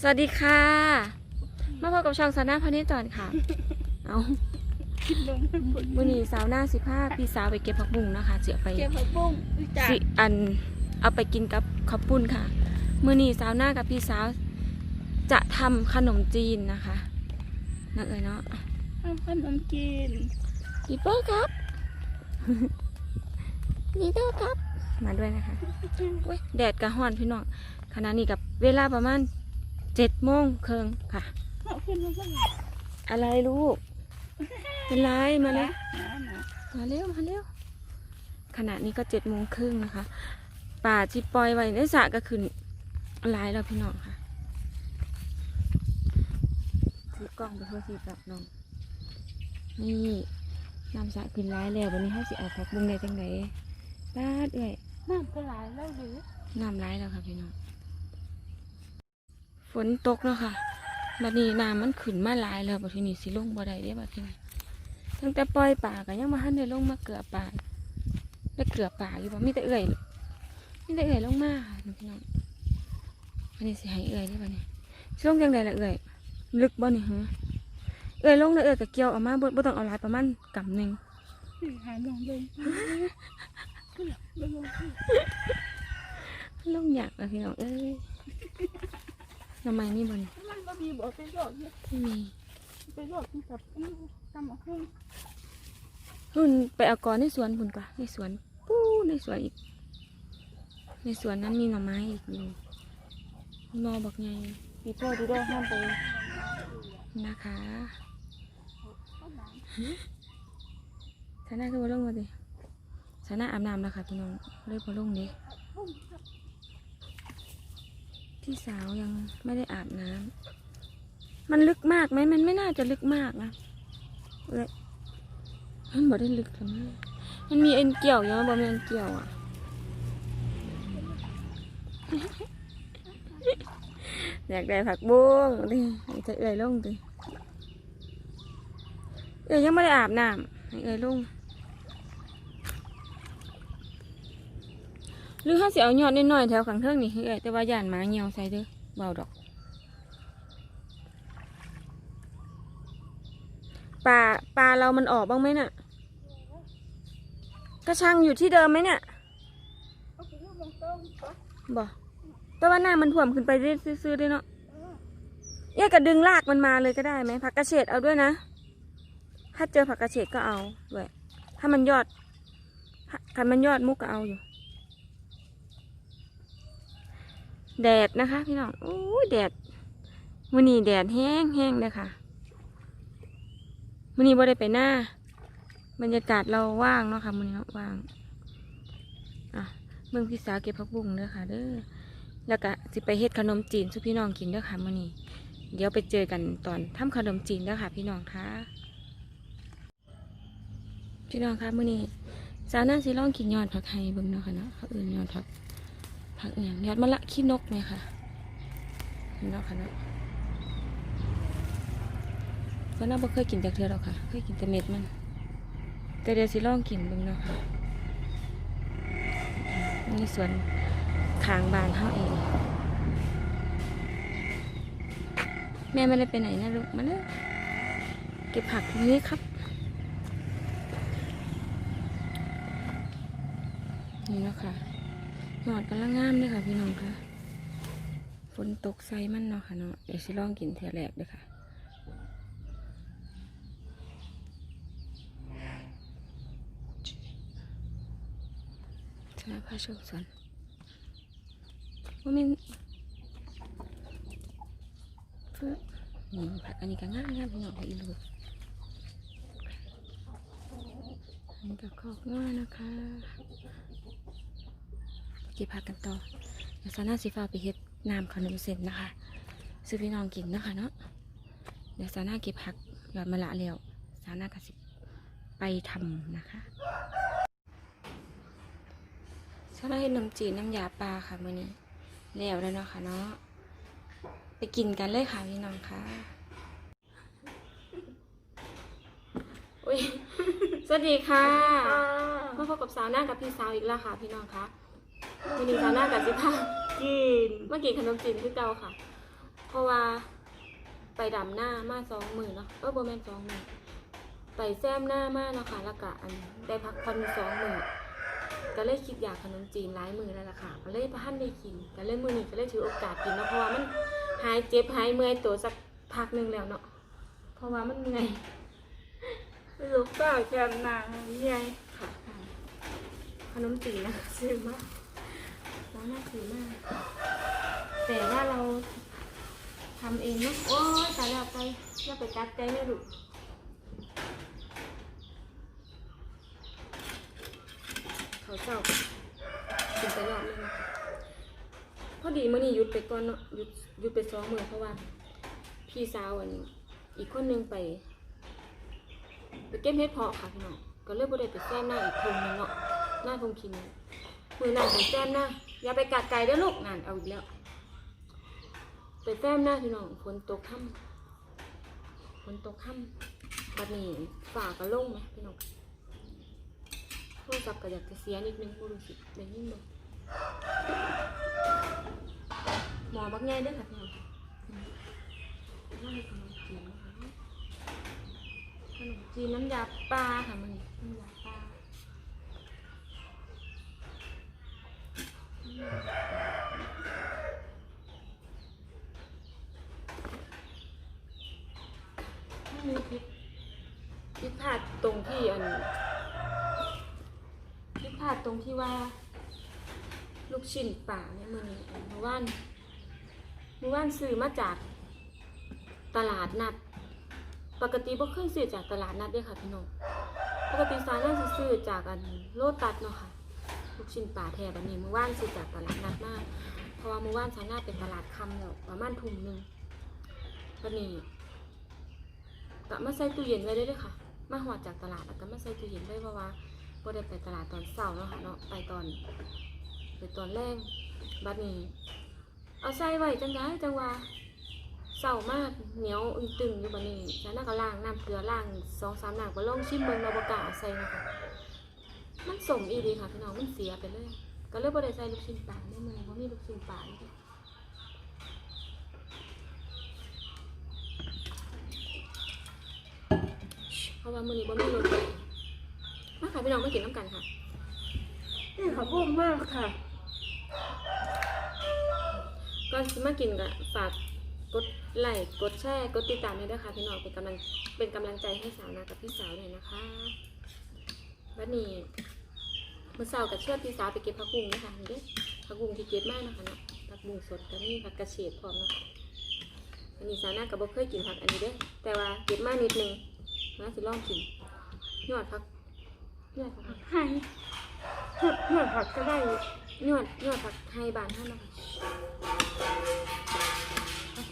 สวัสดีค่ะ มาพบกับช่องสาวหน้าพานิจอนค่ะ เอาคิดลงผลวันนี้สาวหน้าสิผ้าพี่สาวไปเก็บผักบุ้งนะคะเจียไปเก็บผักบุ้งจากสิอันเอาไปกินกับข้าวปุ้นค่ะมื่อนี้สาวหน้ากับพี่สาว จะทำขนมจีนนะคะนั่นเลยเนาะทำขนมกินดีเปอร์ครับดีเดอร์ครับ มาด้วยนะคะอุ๊ยแดดกระห้อนพี่น้องขณะนี้กับเวลาประมาณ เจ็ดโมงครึ่งค่ะเอาขึ้นมาบ้างอะไรลูก เป็นไรมาเลยนะนะมาเร็วมาเร็วขณะนี้ก็เจ็ดโมงครึ่งนะคะ ป่าที่ปล่อยไว้ในสระก็คือหลายแล้วพี่น้องค่ะถือกล้องไปเพื่อที่กับน้อง นี่น้ำสระขึ้นร้ายแล้ววันนี้เขาสิเอาผักบุ้งได้จังไดลาดเอ้ยน้ำก็หลายแล้วหรือน้ำร้ายแล้วค่ะพี่น้องฝ นตกแล้วค่ะบัดนี้น้ำมันขึ้นมาหลายแล้วบัดทีนี้สิลงบ่ได้เด้บัดทีนี้ตั้งแต่ปล่อยป่าก็ยังมาหันได้ลงมาเกลือป่าได้เกลือป่าอยู่บ่มีแต่เอื่อยมีแต่เอื่อยลงมาค่ะพี่น้องวันนี้สิให้เอื่อยได้บัดนี้สิลงจังไดล่ะเอื่อยลึกบ่นี่ฮะเอื่อยลงแล้วเอื่อยก็เกี่ยวเออกมาบ่บ่ต้องเอาหลายประมาณกำหนึงหายลงลงขึ้นลงลงลงอยากแล้วพี่น้องเอ้ย ทำไมนี่บ่นี่มันก็มีบอกเป็นโรคเนี่ยไม่มีเป็นโรคที่แบบทำมาขึ้นหุ่นไปเอากอนในสวนหุ่นกว่าในสวนปู้ในสวนอีก ในสวนนั้นมีหน่อไม้อีกอยู่นอบอกไงปีโป้ดูด้วยห้ามไปนะคะชนะคือบ่ลงมาดิชนะอาบน้ำแล้วค่ะพี่น้องเลยบ่ลงดิ พี่สาวยังไม่ได้อาบน้ำมันลึกมากไหมมันไม่น่าจะลึกมากนะเอ้ยมันบ่ได้ลึกทำไมมันมีเอ็นเกี่ยวอยู่มันบ่มีเอ็นเกี่ยวอะอยากได้ผักบุ้งดิให้จะเอื่อยลงดิเอื่อยยังไม่ได้อาบน้ำให้เอื่อยลง หรือถ้าสิเอายอดน้อยๆแถวข้างเทิงนี่ให้เอื่อยแต่ว่าย่านหมาเหี่ยวใส่เด้อเบาดอกปลาปลาเรามันออกบ้างไหมน่ะ กระชังอยู่ที่เดิมไหมเนี่ยเอาไปรูปลงต้มก็บ่แต่ว่าหน้ามันถ่วมขึ้นไปเรื่อยๆด้วยเนาะเอ๊ะก็ดึงลากมันมาเลยก็ได้ไหมผักกระเฉดเอาด้วยนะ ถ้าเจอผักกระเฉดก็เอาด้วยถ้ามันยอดถ้ามันยอดมุกก็เอาอยู่ แดดนะคะ พี่น้องโอ้ยแดดมื้อนี้แดดแห้งแห้งเลยค่ะมื้อนี้บ่ได้ไปหน้า บรรยากาศเราว่างเนาะค่ะมื้อนี้เนาว่างอะเมืองพี่สาวเก็บผักบุ้งเด้อค่ะเด้อแล้วก็สิไปเฮ็ดขนมจีนสู่พี่น้องกินเด้อค่ะมื้อนี้ เดี๋ยวไปเจอกันตอนทำขนมจีนเด้อค่ะ พี่น้องค่ะพี่น้องคะมื้อนี้สาวน่าสิลองกินยอดผักไห้เบิ่งเนาะค่ะเนาะเขาอื่นยอดผัก ผักเอหย่างยอดมะละขี้นกไหมค่ะเห็นเนาะค่ะเนาะก็น่าบ่เคยกินจากเทือหรอกค่ะ เคยกินแต่เม็ดมัน แต่เดี๋ยวสิลองกินเบิ่งเนาะค่ะในสวนขางบานเฮาเอง แม่ไม่ได้ไปไหนนะลูกมาเลยเก็บผักตรงนี้ครับ นี่นะค่ะ หยอดกำลังงามเลยค่ะ พี่น้องค่ะ ฝนตกใส่มันเนาะค่ะเนาะ เดี๋ยวสิลองกินเทอแรกเด้วยค่ะชนะพาชมสวนว่ามันฟึ๊บนี่ผักอันนี้ก็ง่ายง่ายพี่น้องค่ะอีลูกอันนี้ก็คอกง่ายนะคะ เก็บผักกันต่อเดี๋ยวซาน่าสีฟ้าไปเฮ็ดน้ำขนมเส้นนะคะซื้อพี่น้องกินเนาะคะเนาะเดี๋ยวซาน่าเก็บผักหยอดมะละแล้วซาน่าก็สิไปทำนะคะชอบเห็นขนมจีนน้ำยาปลาค่ะมื้อนี้แล้วแล้วเนาะค่ะเนาะไปกินกันเลยค่ะพี่น้องค่ะอุ้ยสวัสดีค่ะมาพบกับสาวหน้ากับพี่สาวอีกแล้วค่ะพี่น้องคะ วันนี้สาวหน้ากับสิพากินมากินขนมจีนที่เก่าค่ะ เพราะว่าไปดำหน้ามาสองหมื่นเนาะเออโบแมนสองหมื่นไปแซมหน้ามาเนาะค่ะแล้วก็อันได้พักผ่อนสองหมื่นก็เลยคิดอยากขนมจีนหลายมือแล้วล่ะค่ะก็เลยพระท่านได้กินก็เลยมือนี้ก็เลยถือโอกาสกินเนาะเพราะว่ามันหายเจ็บหายเมื่อยตัวสักพักหนึงแล้วเนาะเพราะว่ามันเหนื่อยลูกสาวแกมนางใหญ่ค่ะ ขนมจีนนะซื้อมา กร้าน่าซื้อมาก แต่ว่าเราทำเองเนะโอ้ยตายแล้วไปอย่าไปกัดใจเลยลูกเขาเศร้ากินไปรอบนึงนะคะพอดีเมื่อนี้หยุดไปก่อนเนาะหยุดหยุดไปสองมือเพราะว่า พี่สาวอันอีกคนนึงไปไปเก็บเห็ดเพาะค่ะพี่น้องก็เลยบ่ได้ไปแซมหน้าอีกทงหนึงเนาะหน้าทงคิม มือหน้าไปแซมน้าอย่าไปกัดไก่เด้อลูกนั่นเอาอีกแล้วไปแซมน้าพี่น้องฝนตกค่ำฝนตกค่ำบัดนี้ฝ่าก็ลงไหมพี่น้องโทรศัพท์ก็อยากจะเสียนิดนึงบ่รู้สึกได้ยินบ่หมอบักใหญ่ด้อค่ะพี่น้องอืมว่าให้ขนมจีนนะคะขนมจีนน้ำยาปลาค่ะมันน้ำยาปลา ไม่มีพริกพริกพลาดตรงที่อันพริกพลาดตรงที่ว่า ลูกชิ้นป่าเนี่ยมือนี้เมื่อวานเมื่อวานซื้อมาจากตลาดนัด ปกติบ่เคยซื้อจากตลาดนัดเด้ค่ะพี่น้องปกติสายน่าจะซื้อจากอันโลตัสเนาะค่ะ ลูกชิ้นปลาแทแบบนี้มื่อวานซื้อจากตลาดนัดมากเพราะว่ามื่อวานสายน่าเป็นตลาดคำแล้วประมาณทุ่มหนึงวันนี้ก็มาใส่ตู้เย็นไว้เลยเด้วยค่ะ มาหอดจากตลาดแล้วก็มาใส่ตู้เย็นไว้เพราะว่าบ่ได้ไปตลาดตอนเช้าเนาะค่ะเนาะไปตอนไปตอนแรกบัดนี้เอาใส่ไว้จังไดจังว่าเศร้ามากเหนียวอึงตึงอยู่บันนี้แล้วน่าก็ล้างน้ำเกลือล้างสองสามน้ำก็ลองชิมเบิ่งเราบกล้าเอาใส่นะคะ มันสมอีดีค่ะพี่น้องมันเสียไปเลย ก็เลยบ่ได้ใส่ลูกชิ้นปลาได้มือเพราะมีลูกชิ้นปลาอยู่ด้วยเพราะว่ามื้อนี้บ่มีรถไปมาค่ะพี่น้องมากินน้ำกันค่ะนี่เขาพูดมากค่ะก่อนสิมากินก็ฝากกดไลค์กดแชร์กดติดตามด้วยนะคะพี่น้องเป็นกำลังเป็นกำลังใจให้สาวนากับพี่สาวหน่อยนะคะ วันนี้เมื่อเช้ากับเชื่อพี่สาวไปเก็บผักบุ้งนะคะนี่เด้อผักบุ้งที่เก็บมากนะคะเนาะผักบุ้งสดกับนี่ผักกระเฉดพร้อมนะคะอันนี้สาวนากับบ่เคยกินผักอันนี้เด้อแต่ว่าเก็บมานิดนึงมาสิลองกินยอดผักยอดผักให้เพื่อเพื่อผักก็ได้ยอดยอดผักไทยบานท่านนะคะ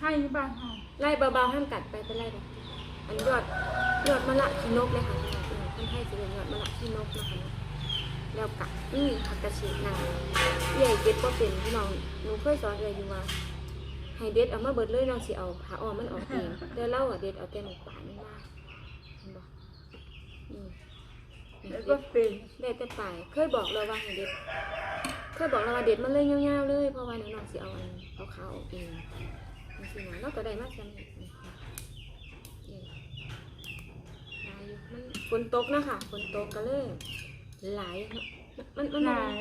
ให้บ้านเราไล่เบาๆห้ามกัดไปเป็นไล่แบบอันยอดยอดมะละขี้นกเลยค่ะ ท่านให้จะเป็นยอดมะละขี้นกนะคะเนาะแล้วกัดนี่ผักกระเฉดหนังใหญ่เก็บก็เป็นพี่น้องหนูเคยสอนเลยอยู่ว่าให้เด็ดเอามาเบิดเลยน้องสิเอาขาออกมันออกเองแต่เล่าอะเด็ดเอาแต่หมกป่านี่มาเห็นบ่นี่นี่แล้วเด็ก็ดเป็นได้แต่ปลายเคยบอกเราว่าให้เด็ดเคยบอกเราว่าเด็ดมันเลยยาวๆเลยเพราะว่าน้องสิเอาอันเอาขาวออกเองนี่สินะเราก็ได้มาซ้ำนี่นี่นี่หลายอยู่มัน ฝนตกนะคะฝนตกก็เลยหลายเนาะมันมันหมันลาย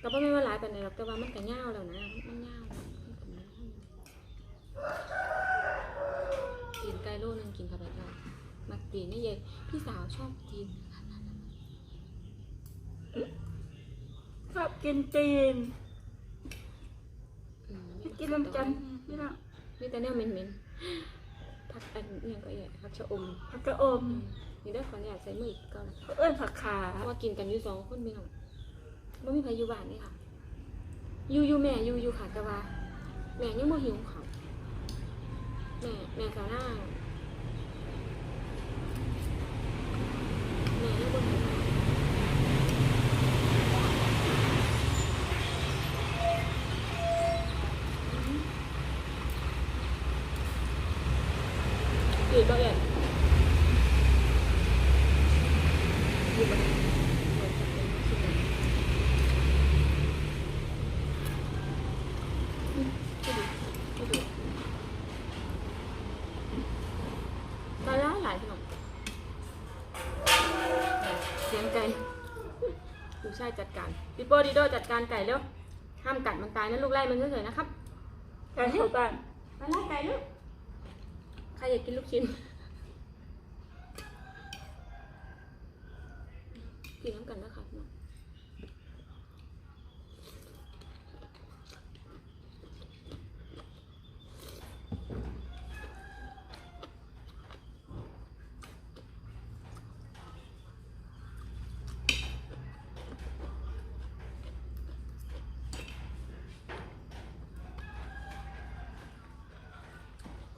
ก็บ่แม่นว่าหลายปานใดหรอกแต่ว่ามันก็ยาวแล้วนะมันยาวแล้วมันก็ยาวกินไก่โลนึงกินเข้าไปก็มักตีนนี่เย็นพี่สาวชอบกินชอบกินจีนอืมกินน้ำจันทร์พี่น้องมีแต่แนวเหม็นๆผักอันนี้ก็ใหญ่ผักชะอมผักกระอม นี่ได้ขออนุญาตใส่มืออีกก่อนเอ้ยผักขาเพราะว่ากินกันอยู่สองคนพี่น้องไม่มีใครอยู่บ้านนี่ค่ะอยู่อยู่แม่อยู่อยู่ค่ะแต่ว่า แม่ยังไม่หิวเขาวแม่แม่กะหน้าแม่ยังไม่หิวข้าวอืดก็เอ็ดอยู่บ้านอืมไม่ดีไม่ดีายจัดการปิโป้ ดิโดจัดการไก่เร็วห้ามกัดมันตายนะลูกไล่มันเฉยๆนะครับไก่เข้าบ้านมาไล่ไก่ลูกใครอยากกินลูกชิ้นกินน้ำกันนะคะ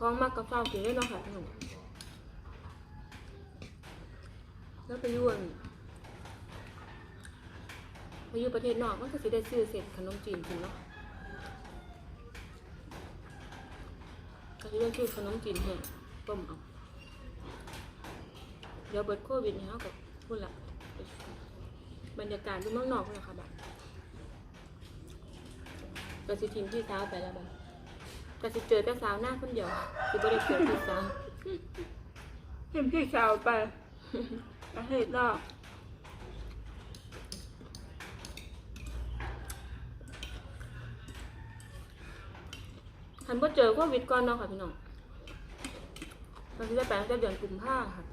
ของมากกับเฝ้าวกินได้เนาะค่ะพี่น้องแล้วไปอยุ่อั่นไปอยู่ประเทศนอกมันก็สิได้ซื้อเศษขนมจีนกินเนาะก็สิได้ซื้อขนมจีนแห้งต้มเอาเดี๋ยวเบิดโควิดนี่เฮากับพูดละบรรยากาศที่เมืองนอกพุ่นล่ะค่ะแบัดก็สิทีมพี่สาไปแล้วแบัด ก็สิเจอแต่สาวหน้าคนเดียวสิบ่ได้เจอพี่สาวเห็นพี่สาวไปประเทศนอกคันบ่เจอโควิดก่อนเนาะค่ะพี่น้องมันสิได้ไปตั้งแต่เดือนกุมภาค่ะ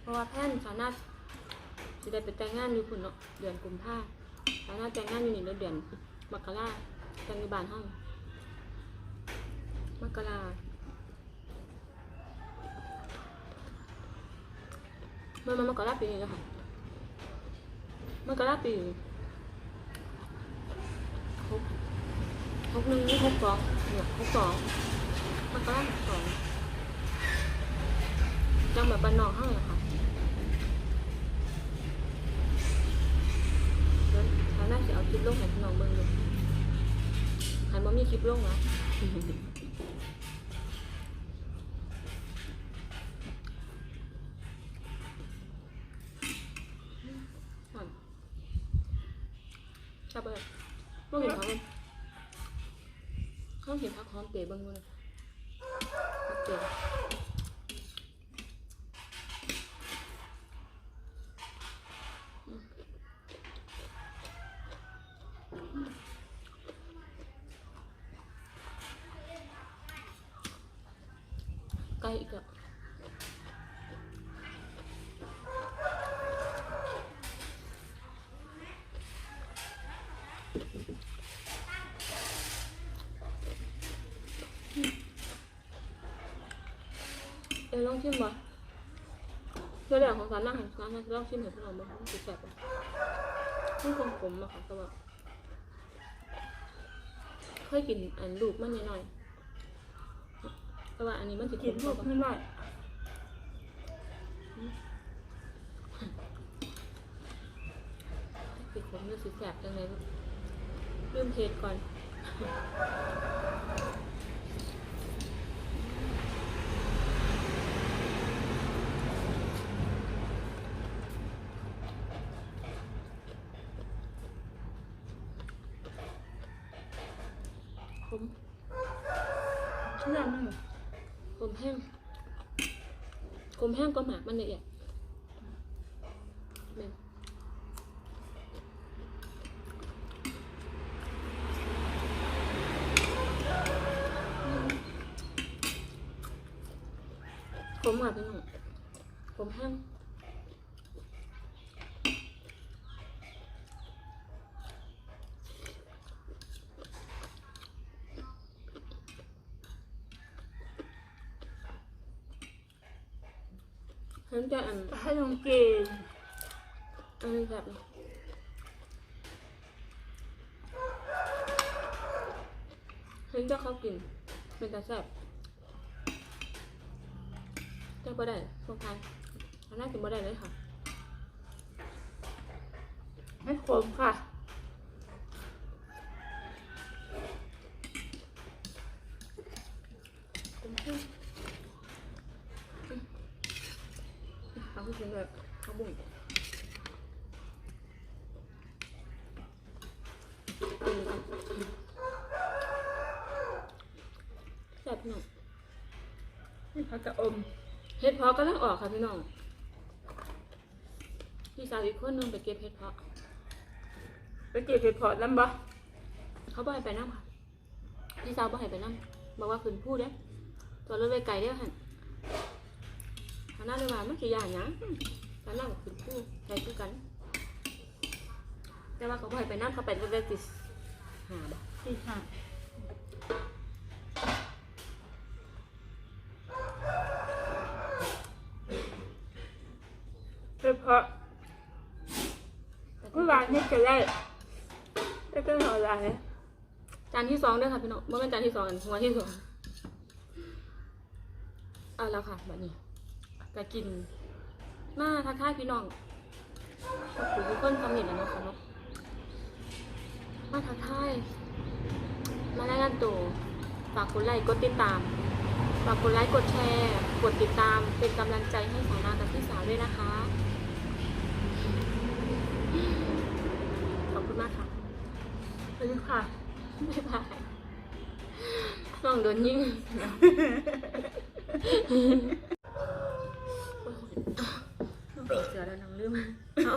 เพราะว่าแพนสาวหน้าสิได้ไปแต่งงานอยู่พุ่นเนาะเดือนกุมภาสาวหน้าแต่งงานอยู่นี่แล้วเดือนมกราแต่งอยู่บ้านเฮา มกรามันมันมกราปีนี้แล้วค่ะมกราปีหกหกหนึ่งหกสองเนี่ยหกสองมัก็ได้หกสองยังแบบบ้านนอกเท่าไหร่ค่ะเดี๋ยวทางหน้าจะเอาคลิปลงให้พี่น้องเบิ่งดูใครบ่มีคลิปลงนะ ชอบเลยเบิ่งเห็นผักมันเขาเห็นพักหอมเป๋เบิ้งเลยพักเป๋ไก่อีกอะเดี๋ยวลอง ชิมบ่เรื่องของสารนั่งของสารนั่งลองชิมให้พวกเราบ้างมันแซ่บป่มันคงขมอะค่ะแต่ว่าเคยกินอันลูกมันนิดหน่อยๆแต่ว่าอันนี้มันจะกินลูกกว่านิดหน่อยสิขมหรือสิแสบจังเลยลืมเทสก่อน ขม เชื่อมั้ง ขมแห้งข มแห้งก็หมากมันละเอียดแม่นขมค่ะพี่น้องขมแห้งเห็นแต่อัน ให้ลอง กินอันนี้แบบเห็นแต่เขากิน เป็นตาแซ่บแต่บ่ได้พวกทานอันน่ากินบ่ได้เลยค่ะ ไม่ขมค่ะ เป็นเพื่อนเอาขึ้นเลยเอาบุ้งกินกันแซ่บพี่น้อง นี่ผักกระอม เห็ดเพาะก็ต้ องอกค่ะพี่น้อง พี่สาวอีกคนนึงไปเก็บเห็ดเพาะ ไปเก็บเห็ดเพอน้ำบ่เขาบอกให้ไปน้ำค่ะ พี่สาวบอกให้ไปน้ำบอกว่าคืนพูดเด้ตัวรถไปไกลเด้อหันเขาหน้าเลยว่าไม่กี่อย่างนะการนั่งกับคืนพูดใจคือกัน แต่ว่าเขาบอกให้ไปน้ำเขาไปเรื่อยๆติดหาบ่ที่ห่า เห็ดเพาะเมื่อวานนี่จะได้ได้ก็หอลายจานที่สองด้อค่ะพี่น้องเมื่อเป็นจานที่สองอันหัวที่สองเอาแล้วค่ะแบบนี้ก็กินมาทักทายพี่น้องขอบคุณทุกคนคอมเมนต์แล้วนะคะเนาะมาทักทายมารายงานตัวฝากกดไลค์กดติดตามฝากกดไลค์กดแชร์ กดติดตามเป็นกำลังใจให้สาวนากับพี่สาวด้วยนะคะ ขอบคุณมากค่ะ สวัสดีค่ะบ๊ายบายน้องโดนยิงน้องขอเสือแล้วน้องลืมเอา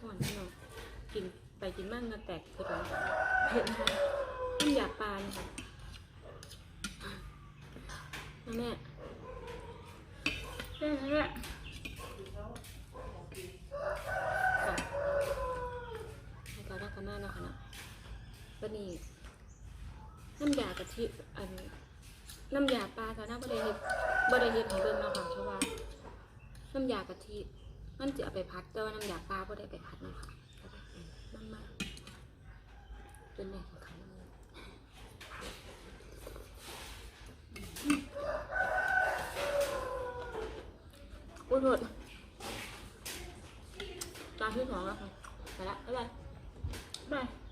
หอนพี่น้องกินไปกินมั่งก็แตกเผ็ดร้อนเผ็ดค่ะต้มยาปลาเนี่ยค่ะมาแม่แค่ละ ค่ะให้การรักกันมากนะคะเนาะ วันนี้ น้ำยากะทิอันน้ำยาปลาซาน่าบไดเฮ็ดบไดเฮ็ดให้เบิ่งเนาะค่ะเพราะว่าน้ำยากะทิมันจะเอาไปพัดแต่ว่าน้ำยาปลาบ่ได้ไปพัดเนาะค่ะมันมาจนแม่ของเขาอุ้ยโทษตาที่สองแล้วค่ะไปละบ๊ายบายบาย